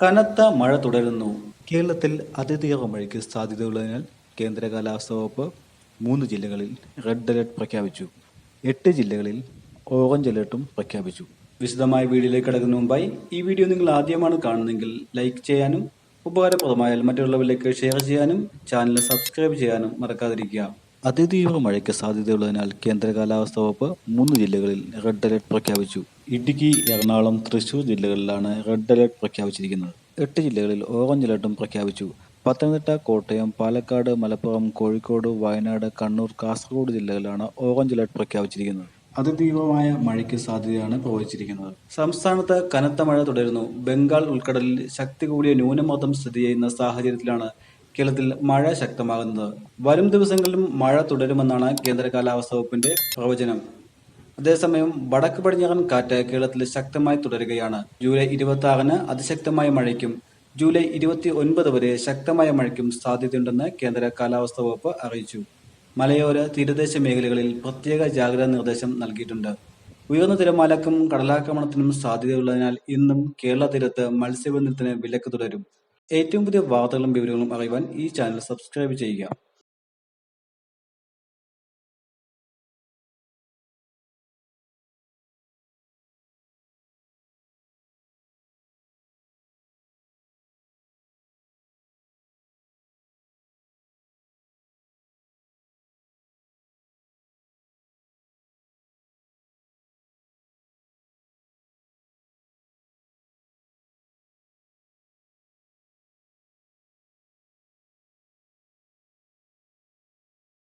കനത്ത മഴ തുടരുന്നു. കേരളത്തിൽ അതിതീവ്ര മഴയ്ക്ക് സാധ്യതയുള്ളതിനാൽ കേന്ദ്ര കാലാവസ്ഥാ വകുപ്പ് മൂന്ന് ജില്ലകളിൽ റെഡ് അലർട്ട് പ്രഖ്യാപിച്ചു. എട്ട് ജില്ലകളിൽ ഓറഞ്ച് അലർട്ടും പ്രഖ്യാപിച്ചു. വിശദമായ വീഡിയോയിലേക്ക് കടക്കുന്ന മുമ്പായി ഈ വീഡിയോ നിങ്ങൾ ആദ്യമാണ് കാണുന്നതെങ്കിൽ ലൈക്ക് ചെയ്യാനും ഉപകാരപ്രദമായാൽ മറ്റുള്ളവരിലേക്ക് ഷെയർ ചെയ്യാനും ചാനൽ സബ്സ്ക്രൈബ് ചെയ്യാനും മറക്കാതിരിക്കുക. അതിതീവ്ര മഴയ്ക്ക് സാധ്യതയുള്ളതിനാൽ കേന്ദ്ര കാലാവസ്ഥാ വകുപ്പ് മൂന്ന് ജില്ലകളിൽ റെഡ് അലർട്ട് പ്രഖ്യാപിച്ചു. ഇടുക്കി എറണാകുളം തൃശൂർ ജില്ലകളിലാണ് റെഡ് അലർട്ട് പ്രഖ്യാപിച്ചിരിക്കുന്നത്. എട്ട് ജില്ലകളിൽ ഓറഞ്ച് അലർട്ടും പ്രഖ്യാപിച്ചു. പത്തനംതിട്ട കോട്ടയം പാലക്കാട് മലപ്പുറം കോഴിക്കോട് വയനാട് കണ്ണൂർ കാസർഗോഡ് ജില്ലകളിലാണ് ഓറഞ്ച് അലർട്ട് പ്രഖ്യാപിച്ചിരിക്കുന്നത്. അതിതീവ്രമായ മഴയ്ക്ക് സാധ്യതയാണ് പ്രവചിച്ചിരിക്കുന്നത് സംസ്ഥാനത്ത് കനത്ത മഴ തുടരുന്നു. ബംഗാൾ ഉൾക്കടലിൽ ശക്തി കൂടിയ ന്യൂനമർദ്ദം സ്ഥിതി ചെയ്യുന്ന സാഹചര്യത്തിലാണ് കേരളത്തിൽ മഴ ശക്തമാകുന്നത്. വരും ദിവസങ്ങളിലും മഴ തുടരുമെന്നാണ് കേന്ദ്ര കാലാവസ്ഥാ വകുപ്പിന്റെ പ്രവചനം. അതേസമയം വടക്ക് പടിഞ്ഞാറൻ കാറ്റ് കേരളത്തിൽ ശക്തമായി തുടരുകയാണ്. ജൂലൈ ഇരുപത്തി ആറിന് അതിശക്തമായ മഴയ്ക്കും ജൂലൈ ഇരുപത്തി ഒൻപത് വരെ ശക്തമായ മഴയ്ക്കും സാധ്യതയുണ്ടെന്ന് കേന്ദ്ര കാലാവസ്ഥാ വകുപ്പ് അറിയിച്ചു. മലയോര തീരദേശ മേഖലകളിൽ പ്രത്യേക ജാഗ്രതാ നിർദ്ദേശം നൽകിയിട്ടുണ്ട്. ഉയർന്ന തിരമാലക്കും കടലാക്രമണത്തിനും സാധ്യതയുള്ളതിനാൽ ഇന്നും കേരള തീരത്ത് മത്സ്യബന്ധനത്തിന് വിലക്ക് തുടരും. ഏറ്റവും പുതിയ വാർത്തകളും വിവരങ്ങളും അറിയുവാൻ ഈ ചാനൽ സബ്സ്ക്രൈബ് ചെയ്യുക.